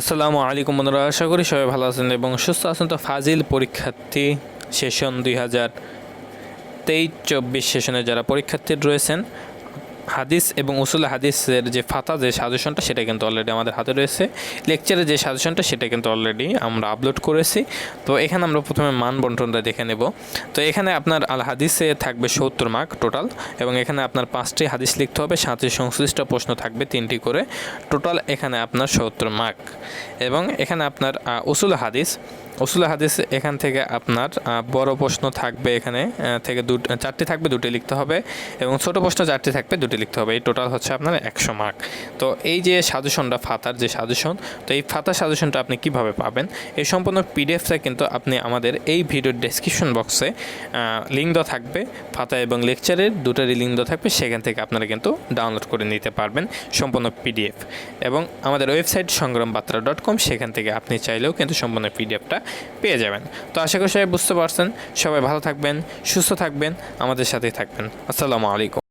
আসসালামু আলাইকুম বন্ধুরা, আশা করি সবাই ভালো আছেন এবং সুস্থ আছেন। তো ফাজিল পরীক্ষার্থী সেশন দুই হাজার তেইশ চব্বিশ সেশনে যারা পরীক্ষার্থী রয়েছেন হাদিস এবং উসুল হাদিসের যে ফাতা, যে সাজেশনটা, সেটা কিন্তু অলরেডি আমাদের হাতে রয়েছে। লেকচারের যে সাজেশনটা, সেটা কিন্তু অলরেডি আমরা আপলোড করেছি। তো এখানে আমরা প্রথমে মান বন্টনটা দেখে নেব। তো এখানে আপনার আল হাদিসে থাকবে সত্তর মার্ক টোটাল এবং এখানে আপনার পাঁচটি হাদিস লিখতে হবে সাথে সংশ্লিষ্ট প্রশ্ন থাকবে, তিনটি করে। টোটাল এখানে আপনার সত্তর মার্ক এবং এখানে আপনার উসুল হাদিস। উসুল হাদিস এখান থেকে আপনার বড় প্রশ্ন থাকবে এখানে থেকে দু চারটি থাকবে, দুটি লিখতে হবে এবং ছোট প্রশ্ন চারটি থাকবে, দুটি লিখতে হবে, এই টোটাল হচ্ছে আপনার একশো মার্ক তো এই যে সাজেশনটা ফাতার যে সাজেশন তো এই ফাতার সাজেশনটা আপনি কীভাবে পাবেন? এই সম্পূর্ণ পিডিএফটা কিন্তু আপনি আমাদের এই ভিডিওর ডেসক্রিপশন বক্সে লিঙ্ক দেওয়া থাকবে। ফাতা এবং লেকচারের দুটারই লিঙ্ক দেওয়া থাকবে, সেখান থেকে আপনারা কিন্তু ডাউনলোড করে নিতে পারবেন সম্পূর্ণ পিডিএফ এবং আমাদের ওয়েবসাইট সংগ্রাম বার্তা ডট কম সেখান থেকে আপনি চাইলেও কিন্তু সম্পূর্ণ পিডিএফটা পেয়ে যাবেন। তো আশা করি সবাই বুঝতে পারছেন। সবাই ভালো থাকবেন, সুস্থ থাকবেন, আমাদের সাথেই থাকবেন। আসসালামু আলাইকুম।